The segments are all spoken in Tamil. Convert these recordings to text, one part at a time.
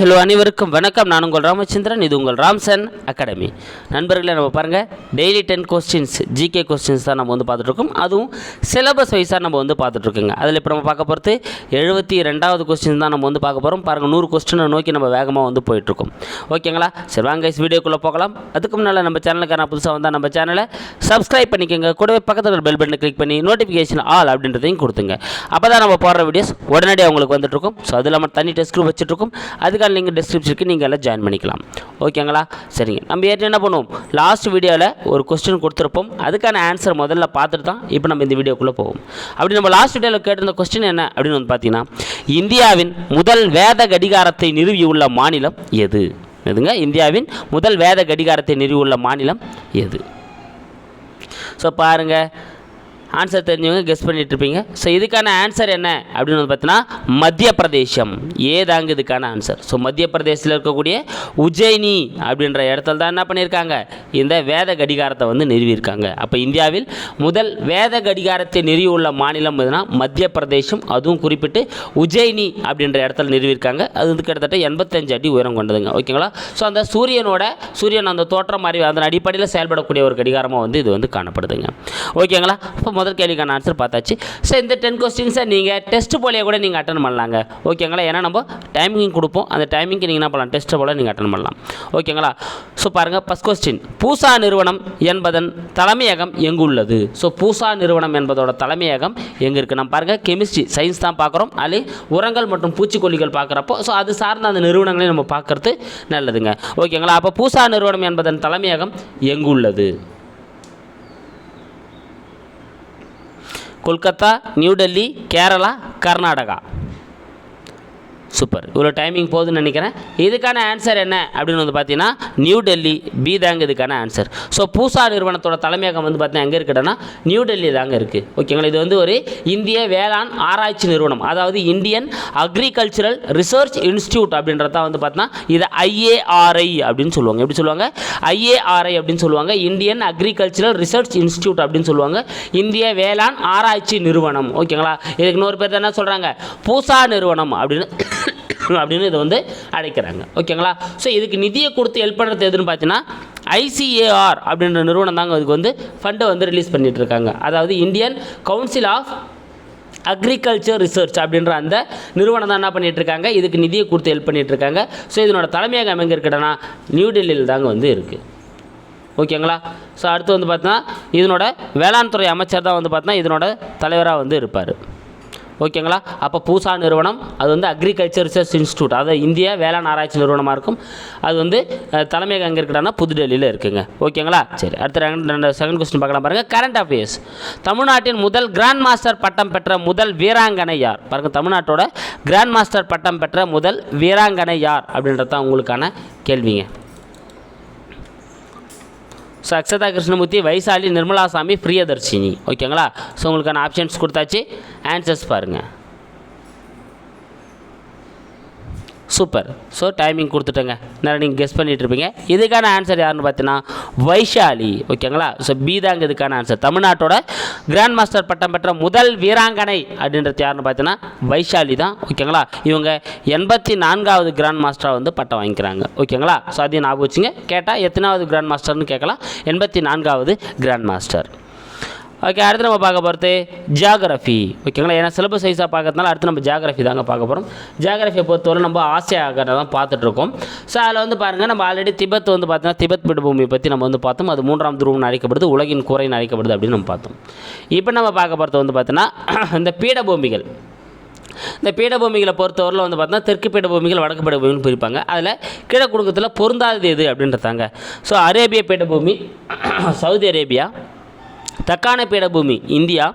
ஹலோ அனைவருக்கும் வணக்கம். நான் உங்கள் ராமச்சந்திரன் இது உங்கள் ராம்சன் அகாடமி. நண்பர்களே நம்ம பாருங்கள் daily ten questions GK questions தான் நம்ம வந்து பார்த்துட்ருக்கோம். அதுவும் சிலபஸ் வைஸாக நம்ம வந்து பார்த்துட்ருக்கோங்க. அதில் இப்போ நம்ம பார்க்க போகிறது எழுபத்தி ரெண்டாவது கொஸ்டின் தான் நம்ம வந்து பார்க்க போகிறோம் பாருங்கள் நூறு கொஸ்டினை நோக்கி நம்ம வேகமாக வந்து போயிட்டுருக்கோம் ஓகேங்களா சரி வாங்க guys, வீடியோக்குள்ளே போகலாம். அதுக்கு முன்னால் நம்ம சேனலுக்கு நான் புதுசாக வந்தால் நம்ம சேனலை சப்ஸ்கிரைப் பண்ணிக்கோங்க. கூடவே பக்கத்தில் பெல் பட்டனை கிளிக் பண்ணி நோட்டிஃபிகேஷன் ஆல் அப்படின்றதையும் கொடுத்துங்க. அப்போ தான் நம்ம போடுற வீடியோஸ் உடனடியாக உங்களுக்கு வந்துட்டுருக்கும் ஸோ அது இல்லாமல் தனி டெஸ்ட் குரூப் வச்சுட்ருக்கோம். டெலிகிராம் லிங்க் டிஸ்கிரிப்ஷனுக்கு நீங்கள் எல்லாம் ஜாயின் பண்ணிக்கலாம். ஓகேங்களா சரிங்க. நம்ம ஏற்கனவே என்ன பண்ணுவோம்? லாஸ்ட் வீடியோவில் ஒரு கொஸ்டின் கொடுத்துருப்போம். அதுக்கான ஆன்சர் முதல்ல பார்த்துட்டு தான் இப்போ நம்ம இந்த வீடியோக்குள்ளே போவோம். அப்படி நம்ம லாஸ்ட் வீடியோவில் கேட்டிருந்த கொஸ்டின் என்ன அப்படின்னு வந்து பார்த்தீங்கன்னா இந்தியாவின் முதல் வேத கடிகாரத்தை நிறுவியுள்ள மாநிலம் எது? எதுங்க? இந்தியாவின் முதல் வேத கடிகாரத்தை நிறுவியுள்ள மாநிலம் எது? ஸோ பாருங்கள் ஆன்சர் தெரிஞ்சவங்க கெஸ் பண்ணிட்டு இருப்பீங்க ஸோ இதுக்கான ஆன்சர் என்ன? அப்படின்னு வந்து பார்த்தீங்கன்னா மத்திய பிரதேசம் ஏதாங்க இதுக்கான ஆன்சர் ஸோ மத்திய பிரதேசத்தில் இருக்கக்கூடிய உஜ்ஜயினி அப்படின்ற இடத்துல தான் என்ன பண்ணியிருக்காங்க? இந்த வேத கடிகாரத்தை வந்து நிறுவியிருக்காங்க. அப்போ இந்தியாவில் முதல் வேத கடிகாரத்தை நிறுவியுள்ள மாநிலம் எதுனா மத்திய பிரதேசம் அதுவும் குறிப்பிட்டு உஜ்ஜயினி அப்படின்ற இடத்துல நிறுவியிருக்காங்க. அது வந்து கிட்டத்தட்ட எண்பத்தஞ்சு அடி உயரம் கொண்டதுங்க. ஓகேங்களா ஸோ அந்த சூரியனோட சூரியன் அந்த தோற்றம் மாதிரி அதன் அடிப்படையில் செயல்படக்கூடிய ஒரு கடிகாரமாக வந்து இது வந்து காணப்படுதுங்க. ஓகேங்களா இப்போ முதல் கேள்விக்கான ஆன்சர் பார்த்தாச்சு. ஸோ இந்த டென் கொஸ்டின்ஸை நீங்கள் டெஸ்ட் போலியே கூட நீங்கள் அட்டன் பண்ணலாங்க. ஓகேங்களா ஏன்னா நம்ம டைமிங் கொடுப்போம். அந்த டைமிங்க்கு நீங்கள் என்ன பண்ணலாம்? டெஸ்ட் போல நீங்கள் அட்டன் பண்ணலாம். ஓகேங்களா ஸோ பாருங்கள் ஃபஸ்ட் கொஸ்டின் பூசா நிறுவனம் என்பதன் தலைமையகம் எங்கு உள்ளது ஸோ பூசா நிறுவனம் என்பதோட தலைமையகம் எங்கே இருக்குது நம்ம பாருங்கள் கெமிஸ்ட்ரி சயின்ஸ் தான் பார்க்குறோம். அது உரங்கள் மற்றும் பூச்சிக்கொல்லிகள் பார்க்குறப்போ ஸோ அது சார்ந்த அந்த நிறுவனங்களையும் நம்ம பார்க்குறது நல்லதுங்க. ஓகேங்களா அப்போ பூசா நிறுவனம் என்பதன் தலைமையகம் எங்கு உள்ளது கொல்கத்தா நியூ டெல்லி கேரளா கர்நாடகா சூப்பர் இவ்வளோ டைமிங் போகுதுன்னு நினைக்கிறேன். இதுக்கான ஆன்சர் என்ன? அப்படின்னு வந்து பார்த்தீங்கன்னா நியூ டெல்லி பி தாங்க இதுக்கான ஆன்சர் ஸோ பூசா நிறுவனத்தோட தலைமையகம் வந்து பார்த்தீங்கன்னா எங்கே இருக்குதுன்னா நியூ டெல்லி தாங்க இருக்குது ஓகேங்களா இது வந்து ஒரு இந்திய வேளாண் ஆராய்ச்சி நிறுவனம். அதாவது இந்தியன் அக்ரிகல்ச்சரல் ரிசர்ச் இன்ஸ்டியூட் அப்படின்றத வந்து பார்த்தீங்கன்னா இதை ஐஏஆர்ஐ அப்படின்னு சொல்லுவாங்க. எப்படி சொல்லுவாங்க? ஐஏஆர்ஐ அப்படின்னு சொல்லுவாங்க. இந்தியன் அக்ரிகல்ச்சரல் ரிசர்ச் இன்ஸ்டியூட் அப்படின்னு சொல்லுவாங்க. இந்திய வேளாண் ஆராய்ச்சி நிறுவனம். ஓகேங்களா இதுக்கு இன்னொரு பேர் என்ன சொல்கிறாங்க பூசா நிறுவனம் அப்படின்னு அப்படின்னு இதை வந்து அழைக்கிறாங்க. ஓகேங்களா? ஸோ இதுக்கு நிதியை கொடுத்து ஹெல்ப் பண்ணுறது எதுன்னு பார்த்தீங்கன்னா ஐசிஏஆர் அப்படின்ற நிறுவனம் தாங்க அதுக்கு வந்து ஃபண்டை வந்து ரிலீஸ் பண்ணிட்டு இருக்காங்க. அதாவது Indian council of agriculture research அப்படின்ற அந்த நிறுவனம் தான் என்ன பண்ணிட்டு இருக்காங்க? இதுக்கு நிதியை கொடுத்து ஹெல்ப் பண்ணிட்டு இருக்காங்க. ஸோ இதனோட தலைமையகம் எங்கே இருக்குன்னா நியூடெல்லியில் தாங்க வந்து இருக்குது ஓகேங்களா? ஸோ அடுத்து வந்து பார்த்தீங்கன்னா இதனோட வேளாண் துறை அமைச்சர் தான் வந்து பார்த்தீங்கன்னா இதனோட தலைவராக வந்து இருப்பார். ஓகேங்களா? அப்போ பூசா நிறுவனம் அது வந்து அக்ரிகல்ச்சர் ரிசர்ச் இன்ஸ்டியூட் அதாவது இந்திய வேளாண் ஆராய்ச்சி நிறுவனமாக இருக்கும். அது வந்து தலைமையகம் எங்கே இருக்குன்னா புதுடெல்லியில் இருக்குங்க. ஓகேங்களா? சரி அடுத்த ரெண்டு செகண்ட் கொஸ்டின் பார்க்கலாம் பாருங்கள் கரண்ட் அஃபேர்ஸ் தமிழ்நாட்டின் முதல் கிராண்ட் மாஸ்டர் பட்டம் பெற்ற முதல் வீராங்கனை யார்? பாருங்கள் தமிழ்நாட்டோட கிராண்ட் மாஸ்டர் பட்டம் பெற்ற முதல் வீராங்கனை யார்? அப்படின்றது தான் உங்களுக்கான கேள்விங்க. ஸோ அக்ஷதா கிருஷ்ணமூர்த்தி வைசாலி நிர்மலாசாமி பிரியதர்ஷினி. ஓகேங்களா ஸோ உங்களுக்கான ஆப்ஷன்ஸ் கொடுத்தாச்சு. ஆன்சர்ஸ் பாருங்கள் சூப்பர். So timing கொடுத்துட்டேங்க. நிறைய நீங்கள் கெஸ் பண்ணிகிட்ருப்பீங்க இதுக்கான ஆன்சர் யாருன்னு பார்த்தீங்கன்னா வைஷாலி. ஓகேங்களா? ஸோ பி தாங்க இதுக்கான ஆன்சர் தமிழ்நாட்டோட கிராண்ட் மாஸ்டர் பட்டம் பெற்ற முதல் வீராங்கனை அப்படின்றது யாருன்னு பார்த்தீங்கன்னா வைஷாலி தான். ஓகேங்களா? இவங்க எண்பத்தி நான்காவது கிராண்ட் மாஸ்டராக வந்து பட்டம் வாங்கிக்கிறாங்க. ஓகேங்களா? ஸோ அதையும் ஞாபகம் வச்சுங்க. கேட்டால் எத்தனாவது கிராண்ட் மாஸ்டர்னு கேட்கலாம். எண்பத்தி நான்காவது கிராண்ட் மாஸ்டர் ஓகே அடுத்து நம்ம பார்க்க போகிறது ஜியாகிரஃபி ஓகேங்களா? ஏன்னா சிலபஸ் சைஸாக பார்க்கறதுனால அடுத்து நம்ம ஜியாகிரஃபி தாங்க பார்க்க போகிறோம் ஜியாகிரஃபியை பொறுத்தவரை நம்ம ஆசியாக தான் பார்த்துட்ருக்கோம் ஸோ அதில் வந்து பாருங்கள் நம்ம ஆல்ரெடி திபெத் வந்து பார்த்தீங்கன்னா திபெத் பீடபூமியை பற்றி நம்ம வந்து பார்த்தோம். அது மூன்றாம் துருவம்னு அழைக்கப்படுது உலகின் கூரைன்னு அழைக்கப்படுது அப்படின்னு நம்ம பார்த்தோம். இப்போ நம்ம பார்க்க போகிறது வந்து பார்த்தீங்கன்னா இந்த பீடபூமிகள். இந்த பீடபூமிகளை பொறுத்தவரையில் வந்து பார்த்தீங்கன்னா தெற்கு பீடபூமிகள் வடக்கு பீடபூமின்னு பிரிப்பாங்க. அதில் கீழக்குடுக்கத்தில் பொருந்தாதது எது அப்படின்றதாங்க. ஸோ அரேபிய பீடபூமி சவுதி அரேபியா தக்கான பீடபூமி இந்தியா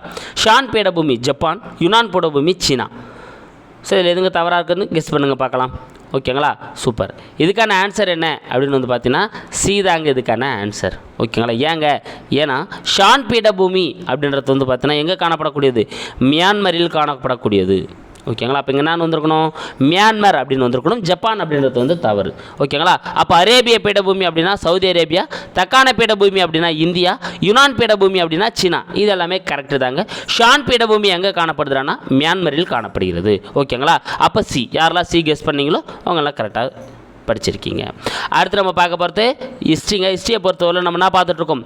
ஷான் பீடபூமி ஜப்பான் யுனான் பீடபூமி சீனா. ஸோ இதில் எதுங்க தவறாக இருக்குதுன்னு கெஸ் பண்ணுங்கள் பார்க்கலாம். ஓகேங்களா சூப்பர் இதுக்கான ஆன்சர் என்ன? அப்படின்னு வந்து பார்த்தீங்கன்னா சீதாங்க இதுக்கான ஆன்சர் ஓகேங்களா ஏங்க? ஏன்னா ஷான் பீடபூமி அப்படின்றது வந்து பார்த்தீங்கன்னா எங்கே காணப்படக்கூடியது? மியான்மரில் காணப்படக்கூடியது. ஓகேங்களா? அப்போ இங்கே நான் வந்திருக்கணும் மியான்மர் அப்படின்னு வந்திருக்கணும் ஜப்பான் அப்படின்றது வந்து தவறு. ஓகேங்களா? அப்போ அரேபிய பீடபூமி அப்படின்னா சவுதி அரேபியா தக்கான பீடபூமி அப்படின்னா இந்தியா யுனான் பீடபூமி அப்படின்னா சீனா. இது எல்லாமே கரெக்டு தாங்க. ஷான் பீடபூமி எங்கே காணப்படுதுன்னா மியான்மரில் காணப்படுகிறது. ஓகேங்களா? அப்போ சி யாரெல்லாம் சி கெஸ் பண்ணீங்களோ அவங்கெல்லாம் கரெக்டாக படிச்சிருக்கீங்க. அடுத்து நம்ம பார்க்க போகிறது ஹிஸ்ட்ரிங்க ஹிஸ்ட்ரியை பொறுத்தவரை நம்ம என்ன பார்த்துட்ருக்கோம்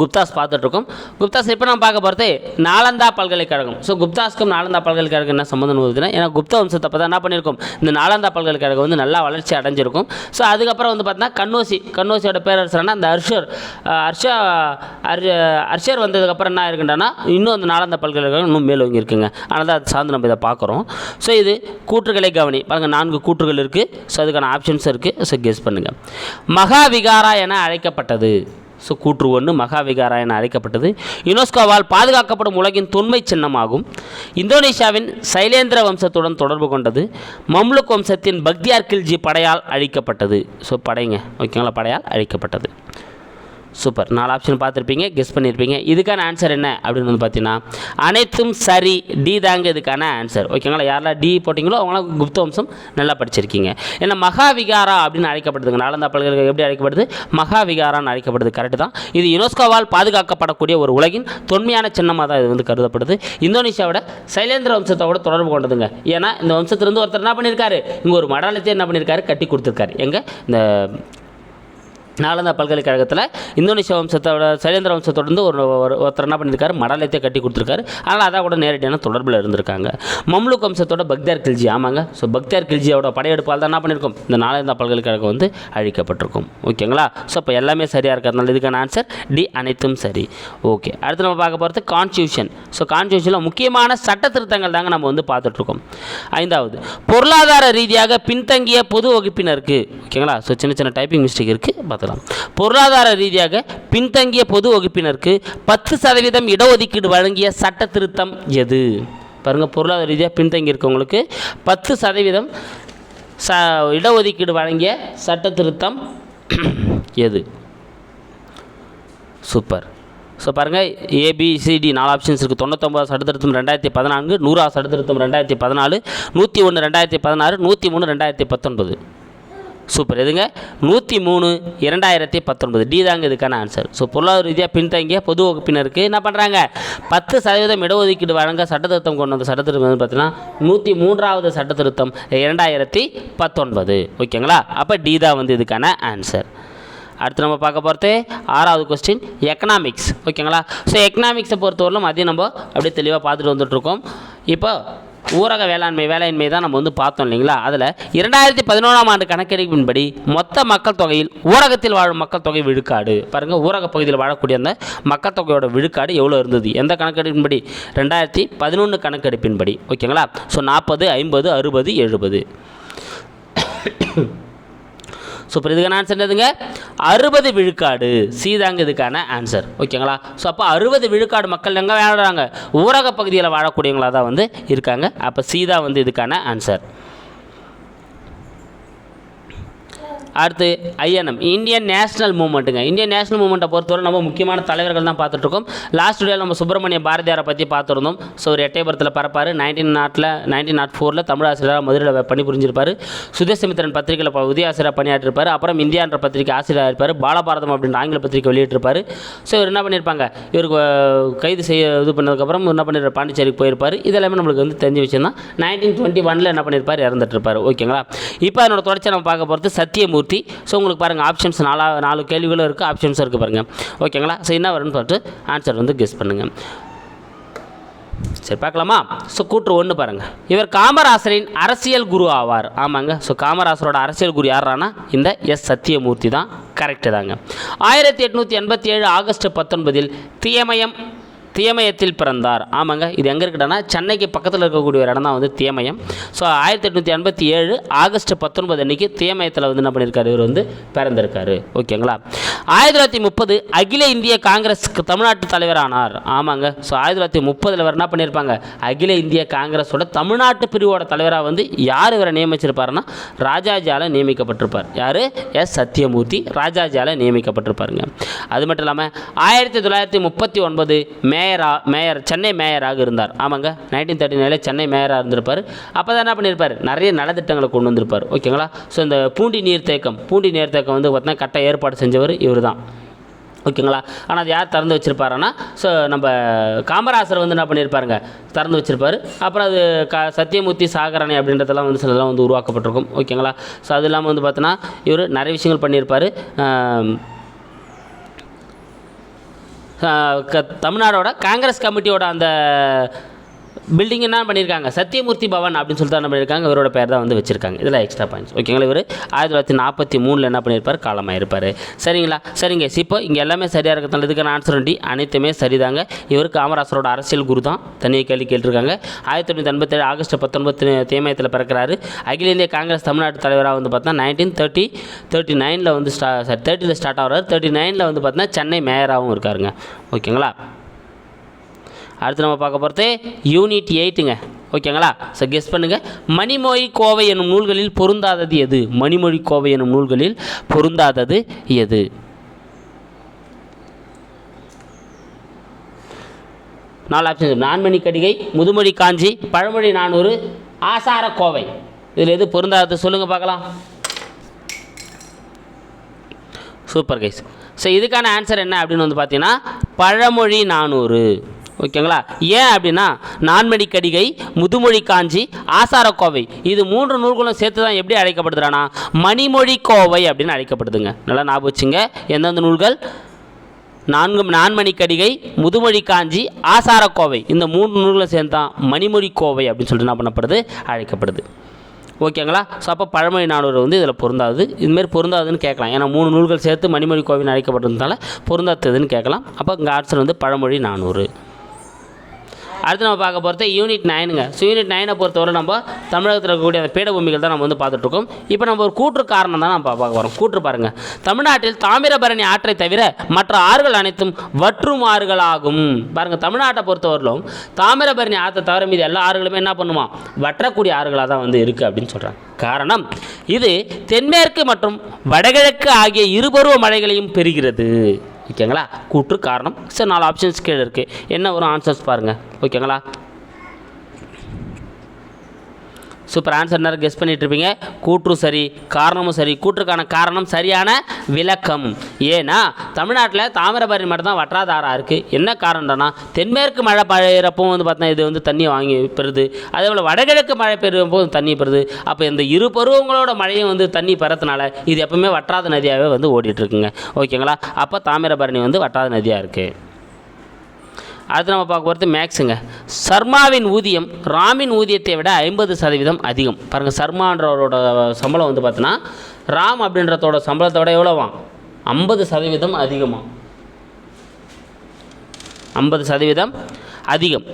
குப்தாஸ் பார்த்துட்ருக்கோம். குப்தாஸ் இப்போ நம்ம பார்க்க போகிறது நாலந்தா பல்கலைக்கழகம். ஸோ குப்தாஸ்க்கும் நாலந்தா பல்கலைக்கழகம் என்ன சம்மந்தம் வருதுன்னா ஏன்னா குப்த வம்சத்தை தான் என்ன பண்ணியிருக்கோம்? இந்த நாலந்தா பல்கலைக்கழகம் வந்து நல்லா வளர்ச்சி அடைஞ்சிருக்கும். ஸோ அதுக்கப்புறம் வந்து பார்த்தீங்கன்னா கண்ணோசி கண்ணோசியோட பேரரசர்னா அந்த அர்ஷர். ஹர்ஷா அர்ஷா அர்ஷர் வந்ததுக்கப்புறம் என்ன இருக்குன்றனா இன்னும் அந்த நாலந்தா பல்கலைக்கழகம் இன்னும் மேலோங்கி இருக்குங்க அதனால் தான் அது சார்ந்து நம்ம இதை பார்க்குறோம். ஸோ இது கூற்றுகளை கவனி. பாருங்கள் நான்கு கூற்றுகள் இருக்குது ஸோ அதுக்கான ஆப்ஷன்ஸ் இருக்குது ஸோ கெஸ் பண்ணுங்கள் மகாவிகாரா என அழைக்கப்பட்டது. ஸோ கூற்று ஒன்று மகாவிகாரா என அழைக்கப்பட்டது. யுனெஸ்கோவால் பாதுகாக்கப்படும் உலகின் தொன்மை சின்னமாகும். இந்தோனேஷியாவின் சைலேந்திர வம்சத்துடன் தொடர்பு கொண்டது. மம்லுக் வம்சத்தின் பக்தியார் கில்ஜி படையால் அழிக்கப்பட்டது. ஸோ படைங்க ஓகேங்களா? படையால் அழிக்கப்பட்டது. சூப்பர். நாலு ஆப்ஷன் பார்த்துருப்பீங்க கெஸ் பண்ணியிருப்பீங்க இதுக்கான ஆன்சர் என்ன அப்படின்னு வந்து பார்த்தீங்கன்னா அனைத்தும் சரி டி தாங்க இதுக்கான ஆன்சர் ஓகேங்களா யாரெல்லாம் டி போட்டிங்களோ அவங்களாம் குப்த வம்சம் நல்லா படிச்சிருக்கீங்க. ஏன்னா மகாவிகாரா அப்படின்னு அழைக்கப்படுதுங்க. நாலந்தா பல்கலைக்கழகம் எப்படி அழைக்கப்படுது? மகாவிகாரான்னு அழைக்கப்படுது. கரெக்டு தான். இது யுனெஸ்கோவால் பாதுகாக்கப்படக்கூடிய ஒரு உலகின் தொன்மையான சின்னமாக தான் இது வந்து கருதப்படுது. இந்தோனேஷியாவோட சைலேந்திர வம்சத்தோட தொடர்பு கொண்டதுங்க. ஏன்னா இந்த வம்சத்திலிருந்து ஒருத்தர் என்ன பண்ணியிருக்காரு இங்கே ஒரு மடாலயத்தை என்ன பண்ணியிருக்காரு கட்டி கொடுத்துருக்காரு. எங்கே? இந்த நாலந்தா பல்கலைக்கழகத்தில் இந்தோனேஷியா வம்சத்தோட சைலேந்திர வம்சத்தோடு ஒரு ஒரு- ஒருத்தர் என்ன பண்ணியிருக்காரு மடாலயத்தை கட்டி கொடுத்துருக்காரு. அதனால் அதான் கூட நேரடியான தொடர்பில் இருந்திருக்காங்க. மம்லுக் வம்சத்தோட பக்தியார் கில்ஜி ஆமாங்க. ஸோ பக்தார் கில்ஜியோட படையெடுப்பால் தான் என்ன பண்ணியிருக்கோம் இந்த நாலந்தா பல்கலைக்கழகம் வந்து அழிக்கப்பட்டிருக்கும். ஓகேங்களா? ஸோ இப்போ எல்லாமே சரியாக இருக்கிறதுனால இதுக்கான ஆன்சர் டி அனைத்தும் சரி. ஓகே அடுத்து நம்ம பார்க்க போகிறது கான்ஸ்டியூஷன் ஸோ கான்ஸ்டியூஷனில் முக்கியமான சட்ட திருத்தங்கள் தாங்க நம்ம வந்து பார்த்துட்ருக்கோம். ஐந்தாவது பொருளாதார ரீதியாக பின்தங்கிய பொது வகுப்பினருக்கு. ஓகேங்களா? ஸோ சின்ன சின்ன டைப்பிங் மிஸ்டேக் இருக்குது பார்த்துக்கலாம் பொருளாதார ரீதியாக பின்தங்கிய பொது வகுப்பினருக்கு பத்து சதவீதம் இடஒதுக்கீடு வழங்கிய சட்ட திருத்தம் எது? பாருங்கள் பொருளாதார ரீதியாக பின்தங்கி இருக்கவங்களுக்கு பத்து சதவீதம் ச இடஒதுக்கீடு வழங்கிய சட்ட திருத்தம் எது? சூப்பர். ஸோ பாருங்கள் ஏபிசிடி நாலு ஆப்ஷன்ஸ் இருக்குது தொண்ணூத்தொம்பது சட்டத்திருத்தம் ரெண்டாயிரத்தி பதினான்கு நூறா சட்டத்திருத்தம் ரெண்டாயிரத்தி பதினாலு நூற்றி ஒன்று ரெண்டாயிரத்தி பதினாறு நூற்றி மூணு ரெண்டாயிரத்தி பத்தொன்பது. சூப்பர். எதுங்க? நூற்றி மூணு இரண்டாயிரத்தி பத்தொன்பது. டி தாங்க இதுக்கான ஆன்சர் ஸோ பொருளாதார ரீதியாக பின்தங்கிய பொது வகுப்பினருக்கு என்ன பண்ணுறாங்க பத்து சதவீதம் இடஒதுக்கீடு வழங்க சட்டத்திருத்தம் கொண்டு வந்த சட்டத்திருத்தம் வந்து பார்த்தீங்கன்னா நூற்றி மூன்றாவது சட்டத்திருத்தம் இரண்டாயிரத்தி பத்தொன்பது. ஓகேங்களா? அப்போ டி தான் வந்து இதுக்கான ஆன்சர் அடுத்து நம்ம பார்க்க போகிறது ஆறாவது கொஸ்டின் எக்கனாமிக்ஸ் ஓகேங்களா? ஸோ எக்கனாமிக்ஸை பொறுத்தவரையிலும் அதையும் நம்ம அப்படியே தெளிவாக பார்த்துட்டு வந்துட்டுருக்கோம் இப்போ ஊரக வேளாண்மை வேலையின்மை தான் நம்ம வந்து பார்த்தோம் இல்லைங்களா? அதில் இரண்டாயிரத்தி பதினோராம் ஆண்டு கணக்கெடுப்பின்படி மொத்த மக்கள் தொகையில் ஊரகத்தில் வாழும் மக்கள் தொகை விழுக்காடு. பாருங்கள் ஊரக பகுதியில் வாழக்கூடிய அந்த மக்கள் தொகையோட விழுக்காடு எவ்வளோ இருந்தது? எந்த கணக்கெடுப்பின்படி? ரெண்டாயிரத்தி பதினொன்று கணக்கெடுப்பின்படி. ஓகேங்களா? ஸோ நாற்பது ஐம்பது அறுபது எழுபது. சூப்பர் இதுக்கான ஆன்சர் என்னதுங்க? அறுபது விழுக்காடு. சீதாங்க இதுக்கான ஆன்சர் ஓகேங்களா ஸோ அப்போ அறுபது விழுக்காடு மக்கள் எங்கே வாழ்கிறாங்க ஊரக பகுதியில் வாழக்கூடியவங்களாக தான் வந்து இருக்காங்க. அப்போ சீதா வந்து இதுக்கான ஆன்சர் அடுத்து ஐஎன்எம். இந்தியன் நேஷனல் மூவ்மெண்ட்டுங்க. இந்தியன் நேஷனல் மூவ்மெண்ட்டை பொறுத்தவரை நம்ம முக்கியமான தலைவர்கள் தான் பார்த்துட்ருக்கோம். லாஸ்ட் வீடியோவில் நம்ம சுப்பிரமணிய பாரதியாரை பற்றி பார்த்துருந்தோம். ஸோ ஒரு எட்டயபுரத்தில் பரப்பார் நைன்டீன் நாட்டில் நைன்டீன் நாட் ஃபோரில் தமிழ் ஆசிரியராக மதுரையில் பணி புரிஞ்சிருப்பார் சுதேசமித்திரன் பத்திரிகையில் ப- உதய ஆசிரியராக பணியாற்றிருப்பார். அப்புறம் இந்தியான்ற பத்திரிகை ஆசிரியராக இருப்பார். பாலபாரதம் அப்படின்ற ஆங்கில பத்திரிகை வெளியிட்டிருப்பார். ஸோ இவர் என்ன பண்ணியிருப்பாங்க? இவருக்கு கைது செய்ய இது பண்ணதுக்கப்புறம் என்ன பண்ணியிருப்பார்? பாண்டிச்சேரிக்கு போயிருப்பார். இதெல்லாமே நம்மளுக்கு வந்து தெரிஞ்ச விஷயம் தான் நைன்டீன் டுவெண்ட்டி ஒனில் என்ன பண்ணியிருப்பார்? இறந்துட்டு இருப்பார் ஓகேங்களா? இப்போ அதனோட தொடர்ச்சி நம்ம பார்க்க போகிறது சத்தியமூர்த்தி. ஸோ உங்களுக்கு பாருங்கள் ஆப்ஷன்ஸ் நாலா நாலு கேள்விகளும் இருக்குது ஆப்ஷன்ஸும் இருக்குது பாருங்கள் ஓகேங்களா ஸோ என்ன வரும்னு சொல்லிட்டு ஆன்சர் வந்து கெஸ் பண்ணுங்கள் சரி பார்க்கலாமா? ஸோ கூற்று ஒன்று பாருங்கள் இவர் காமராசரின் அரசியல் குரு ஆவார். ஆமாங்க. ஸோ காமராசரோட அரசியல் குரு யாரானா இந்த எஸ். சத்தியமூர்த்தி தான். கரெக்டு தாங்க. ஆயிரத்தி எட்நூற்றி எண்பத்தி ஏழு ஆகஸ்ட் பத்தொன்பதில் தியமயம் தியமயத்தில் பிறந்தார். ஆமாங்க இது எங்கே இருக்குடானா சென்னைக்கு பக்கத்தில் இருக்கக்கூடிய ஒரு இடம் தான் வந்து தியமயம். ஸோ ஆயிரத்தி எட்நூற்றி எண்பத்தி ஏழு ஆகஸ்ட் பத்தொன்பது அன்னைக்கு தியமயத்தில் வந்து என்ன பண்ணியிருக்காரு இவர் வந்து பிறந்திருக்காரு. ஓகேங்களா? ஆயிரத்தி தொள்ளாயிரத்தி முப்பது அகில இந்திய காங்கிரஸுக்கு தமிழ்நாட்டு தலைவரானார். ஆமாங்க ஸோ ஆயிரத்தி தொள்ளாயிரத்தி முப்பதில் இவர் என்ன பண்ணியிருப்பாங்க அகில இந்திய காங்கிரஸோட தமிழ்நாட்டு பிரிவோட தலைவராக வந்து யார் இவரை நியமிச்சிருப்பாருன்னா ராஜாஜியால் நியமிக்கப்பட்டிருப்பார். யார்? எஸ். சத்யமூர்த்தி ராஜாஜியால் நியமிக்கப்பட்டிருப்பாருங்க. அது மட்டும் இல்லாமல் ஆயிரத்தி தொள்ளாயிரத்தி முப்பத்தி ஒன்பது மே மேயரா மேயர் சென்னை மேயராக இருந்தார். ஆமாங்க நைன்டீன் தேர்ட்டி நைனில் சென்னை மேயராக இருந்திருப்பார். அப்போ தான் என்ன பண்ணியிருப்பார் நிறைய நலத்திட்டங்களை கொண்டு வந்திருப்பார். ஓகேங்களா? ஸோ இந்த பூண்டி நீர்த்தேக்கம் பூண்டி நீர்த்தேக்கம் வந்து பார்த்தீங்கன்னா கட்ட ஏற்பாடு செஞ்சவர் இவர் தான் ஓகேங்களா? ஆனால் அது யார் திறந்து வச்சுருப்பாருன்னா ஸோ நம்ம காமராசர் வந்து என்ன பண்ணியிருப்பாருங்க திறந்து வச்சிருப்பார். அப்புறம் அது க சத்தியமூர்த்தி சாகரணை அப்படின்றதெல்லாம் வந்து சிலதெல்லாம் வந்து உருவாக்கப்பட்டிருக்கும். ஓகேங்களா? ஸோ அது இல்லாமல் வந்து பார்த்தோன்னா இவர் நிறைய விஷயங்கள் பண்ணியிருப்பார் தமிழ்நாடோட காங்கிரஸ் கமிட்டியோட அந்த பில்டிங் என்ன பண்ணியிருக்காங்க சத்தியமூர்த்தி பவன் அப்படின்னு சொல்லிட்டு என்ன பண்ணியிருக்காங்க இவரோட பேர் தான் வந்து வச்சிருக்காங்க. இதில் எக்ஸ்ட்ரா பாயிண்ட்ஸ் ஓகேங்களா இவர்? ஆயிரத்தி தொள்ளாயிரத்தி நாற்பத்தி மூணில் என்ன பண்ணியிருப்பார் காலமாயிருப்பார் சரிங்களா? சரிங்க. இப்போ இங்கே எல்லாமே சரியாக இருக்கிறதுனால இதுக்கான ஆன்சர் டி அனைத்துமே சரிதாங்க. இவர் காமராசரோட அரசியல் குரு தான். தனியை கேள்வி கேட்டிருக்காங்க. ஆயிரத்தி தொள்ளாயிரத்தி எண்பத்தேழு ஆகஸ்ட் பத்தொன்பத்தி தேமயத்தில் பிறக்கிறாரு. அகில இந்திய காங்கிரஸ் தமிழ்நாடு தலைவராக வந்து பார்த்தா நைன்டீன் தேர்ட்டி தேர்ட்டி நைனில் வந்து ஸ்டா சாரி தேர்ட்டியில் ஸ்டார்ட் ஆகிறார். தேர்ட்டி நைனில் வந்து பார்த்தீங்கன்னா சென்னை மேயராகவும் இருக்காருங்க. ஓகேங்களா அடுத்து நம்ம பார்க்க போகிறது யூனிட் எயிட்டுங்க ஓகேங்களா ஸோ கெஸ் பண்ணுங்கள் மணிமொழி கோவை எனும் நூல்களில் பொருந்தாதது எது? மணிமொழி கோவை எனும் நூல்களில் பொருந்தாதது எது? நாலு ஆப்ஷன் நான்மணி கடிகை முதுமொழி காஞ்சி பழமொழி நானூறு ஆசார கோவை. இதில் எது பொருந்தாதது சொல்லுங்கள் பார்க்கலாம். சூப்பர் கைஸ் ஸோ இதுக்கான ஆன்சர் என்ன அப்படின்னு வந்து பார்த்தீங்கன்னா பழமொழி நானூறு. ஓகேங்களா? ஏன் அப்படின்னா நான்மணி கடிகை முதுமொழி காஞ்சி ஆசாரக்கோவை இது மூன்று நூல்களும் சேர்த்து தான் எப்படி அழைக்கப்படுதுறானா மணிமொழி கோவை அப்படின்னு அழைக்கப்படுதுங்க. நல்லா ஞாபகம் வச்சுங்க. எந்தெந்த நூல்கள்? நான்கு நான்மணி கடிகை முதுமொழி காஞ்சி ஆசாரக்கோவை இந்த மூன்று நூல்களும் சேர்ந்து தான் மணிமொழி கோவை அப்படின்னு சொல்லிட்டு என்ன பண்ணப்படுது? அழைக்கப்படுது. ஓகேங்களா? ஸோ அப்போ பழமொழி நானூறு வந்து இதில் பொருந்தாது. இதுமாரி பொருந்தாதுன்னு கேட்கலாம். ஏன்னா மூணு நூல்கள் சேர்த்து மணிமொழி கோவின்னு அழைக்கப்பட்டதுனால பொருந்தாததுன்னு கேட்கலாம். அப்போ இங்கே ஆன்சர் வந்து பழமொழி நானூறு. அடுத்து நம்ம பார்க்க போகிறது யூனிட் நைனுங்க ஸோ யூனிட் நைனை பொறுத்தவரை நம்ம தமிழகத்தில் இருக்கக்கூடிய அந்த பீடபூமிகள் தான் நம்ம வந்து பார்த்துட்ருக்கோம் இப்போ நம்ம ஒரு கூற்று காரணம் தான் நம்ம பார்க்க போகிறோம் கூற்று பாருங்கள் தமிழ்நாட்டில் தாமிரபரணி ஆற்றை தவிர மற்ற ஆறுகள் அனைத்தும் வற்றும் ஆறுகளாகும் பாருங்கள் தமிழ்நாட்டை பொறுத்தவரையிலும் தாமிரபரணி ஆற்றை தவிர மீது எல்லா ஆறுகளுமே என்ன பண்ணுமா? வற்றக்கூடிய ஆறுகளாக தான் வந்து இருக்குது அப்படின்னு சொல்கிறாங்க காரணம் இது தென்மேற்கு மற்றும் வடகிழக்கு ஆகிய இருபருவ மழைகளையும் பெறுகிறது. ஓகேங்களா? கூற்று காரணம். சார் நாலு ஆப்ஷன்ஸ் கீழே இருக்குது என்ன வரும்? ஆன்சர்ஸ் பாருங்கள் ஓகேங்களா? சூப்பர் ஆன்சர் நேரம் கெஸ் பண்ணிகிட்ருப்பீங்க கூற்றும் சரி காரணமும் சரி. கூற்றுக்கான காரணம் சரியான விளக்கம். ஏன்னா தமிழ்நாட்டில் தாமிரபரணி மட்டும் தான் வற்றாத இருக்குது என்ன காரணம்னா தென்மேற்கு மழை பெய்கிறப்போ வந்து பார்த்தா இது வந்து தண்ணியை வாங்கி பெறுது. அதே போல் வடகிழக்கு மழை பெறும் தண்ணி பெறுது. அப்போ இந்த இரு பருவங்களோட மழையும் வந்து தண்ணி பெறத்துனால இது எப்பவுமே வற்றாத நதியாகவே வந்து ஓடிட்டுருக்குங்க ஓகேங்களா? அப்போ தாமிரபரணி வந்து வற்றாத நதியாக இருக்குது அடுத்து நம்ம பார்க்க போகிறது மேக்ஸுங்க. சர்மாவின் ஊதியம் ராமின் ஊதியத்தை விட ஐம்பது சதவீதம் அதிகம். பாருங்கள் சர்மான்றவரோட சம்பளம் வந்து பார்த்தோன்னா ராம் அப்படின்றதோட சம்பளத்தை விட எவ்வளோவாம்? ஐம்பது சதவீதம் அதிகமாக ஐம்பது சதவீதம் அதிகம்.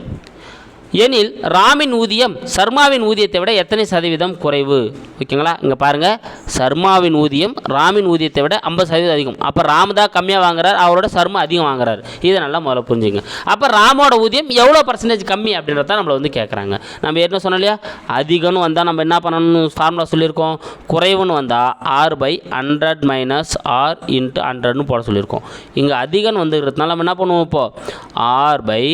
எனில் ராமின் ஊதியம் சர்மாவின் ஊதியத்தை விட எத்தனை சதவீதம் குறைவு? ஓகேங்களா? இங்கே பாருங்கள் சர்மாவின் ஊதியம் ராமின் ஊதியத்தை விட ஐம்பது சதவீதம் அதிகம். அப்போ ராம் தான் கம்மியாக வாங்குறார் அவரோட சர்மா அதிகம் வாங்குறாரு. இதை நல்லா முதல்ல புரிஞ்சுங்க. அப்போ ராமோட ஊதியம் எவ்வளோ பர்சன்டேஜ் கம்மி அப்படின்றத நம்மளை வந்து கேட்குறாங்க நம்ம ஏற்கனவே சொன்னோம் இல்லையா? அதிகம்னு வந்தால் நம்ம என்ன பண்ணணும்னு ஃபார்முலா சொல்லியிருக்கோம். குறைவுன்னு வந்தால் R by hundred minus R into ஹண்ட்ரட்னு போட சொல்லியிருக்கோம். இங்கே அதிகம்னு வந்துக்கிறதுனால நம்ம என்ன பண்ணுவோம் இப்போது R by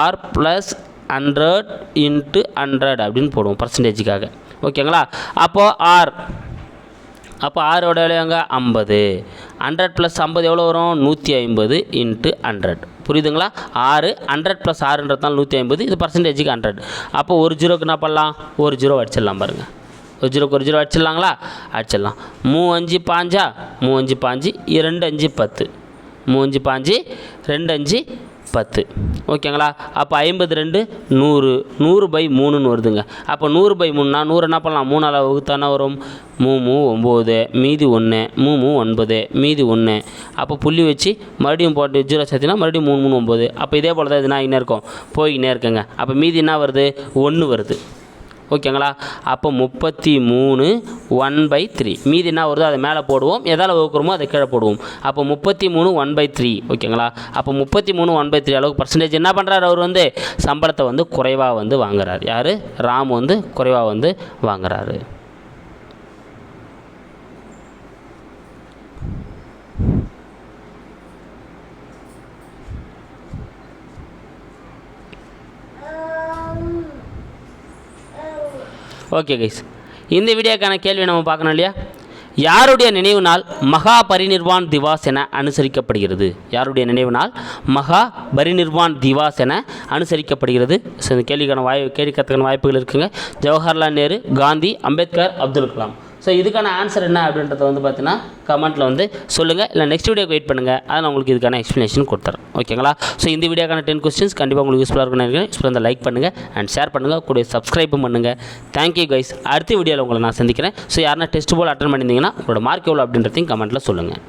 R plus hundred into hundred அப்படின்னு போடுவோம் பர்சன்டேஜுக்காக ஓகேங்களா? அப்போது ஆர் அப்போ ஆரோட விலையாங்க ஐம்பது. ஹண்ட்ரட் ப்ளஸ் ஐம்பது எவ்வளோ வரும்? நூற்றி ஐம்பது இன்ட்டு ஹண்ட்ரட் புரியுதுங்களா? ஆறு ஹண்ட்ரட் ப்ளஸ் ஆறுன்றதுனால நூற்றி ஐம்பது இது பர்சன்டேஜுக்கு ஹண்ட்ரட் அப்போ ஒரு ஜீரோக்கு என்ன பண்ணலாம்? ஒரு ஜீரோ அடிச்சிடலாம் பாருங்கள் ஒரு ஜீரோக்கு ஒரு ஜீரோ அடிச்சிடலாங்களா? அடிச்சிடலாம். மூ அஞ்சு பாஞ்சா? மூ அஞ்சு பாஞ்சு இரண்டு அஞ்சு பத்து. மூ அஞ்சு பாஞ்சு ரெண்டு அஞ்சு பத்து. ஓகேங்களா? அப்போ ஐம்பது ரெண்டு நூறு நூறு பை மூணுன்னு வருதுங்க. அப்போ நூறு பை மூணுனா நூறு என்ன பண்ணலாம்? மூணால் வகுத்தானே வரும்? மூ மூ ஒம்பது மீதி ஒன்று மூ மூ ஒன்பது மீதி ஒன்று. அப்போ புள்ளி வச்சு மறுபடியும் போட்டு ஜீரோ சேர்த்தினா மறுபடியும் மூணு மூணு ஒம்பது. அப்போ இதே போல் தான் இது இன்னும் இருக்கும் போய்கினே இருக்குங்க. அப்போ மீதி என்ன வருது? ஒன்று வருது. ஓகேங்களா? அப்போ முப்பத்தி மூணு ஒன் பை த்ரீ மீதி என்ன வருதோ அதை மேலே போடுவோம். எதால் வகுக்கிறோமோ அதை கீழே போடுவோம். அப்போ முப்பத்தி மூணு ஒன் பை த்ரீ ஓகேங்களா? அப்போ முப்பத்தி மூணு ஒன் பை த்ரீ அளவுக்கு பர்சன்டேஜ் என்ன பண்ணுறாரு அவர் வந்து? சம்பளத்தை வந்து குறைவாக வந்து வாங்குறாரு. யார்? ராம் வந்து குறைவாக வந்து வாங்குறாரு. ஓகே கைஸ் இந்த வீடியோக்கான கேள்வி நம்ம பார்க்கணும் இல்லையா? யாருடைய நினைவு நாள் மகா பரிநிர்வான் திவாஸ் என அனுசரிக்கப்படுகிறது? யாருடைய நினைவு நாள் மகா பரிநிர்வான் திவாஸ் என அனுசரிக்கப்படுகிறது? கேள்விக்கான வாய் கேட்கறதுக்கான வாய்ப்புகள் இருக்குங்க. ஜவஹர்லால் நேரு காந்தி அம்பேத்கர் அப்துல் கலாம். ஸோ இதுக்கான ஆன்சர் என்ன அப்படின்றத வந்து பார்த்தீங்கன்னா கமெண்ட்டில் வந்து சொல்லுங்கள் இல்லை நெக்ஸ்ட் வீடியோக்கு வெயிட் பண்ணுங்கள் அதை நான் உங்களுக்கு இதுக்கான எக்ஸ்ப்ளனேஷன் கொடுத்துறேன். ஓகேங்களா ஸோ இந்த வீடியோக்கான டென் கொஸ்டின்ஸ் கண்டிப்பாக உங்களுக்கு யூஸ்ஃபுல்லாக இருக்கும் நினைக்கிறேன். யூஸ்ஃபுல்லாக இருந்தால் லைக் பண்ணுங்கள் அண்ட் ஷேர் பண்ணுங்கள் கூட சப்ஸ்கிரைபும் பண்ணுங்கள் தேங்க்யூ கைஸ் அடுத்த வீடியோவில் உங்களை நான் சந்திக்கிறேன். ஸோ யாருன்னா டெஸ்ட் போல் அட்டன் பண்ணியிருந்தீங்கன்னா உங்களோட மார்க் எவ்வளோ அப்படின்றதையும் கமெண்ட்டில் சொல்லுங்கள்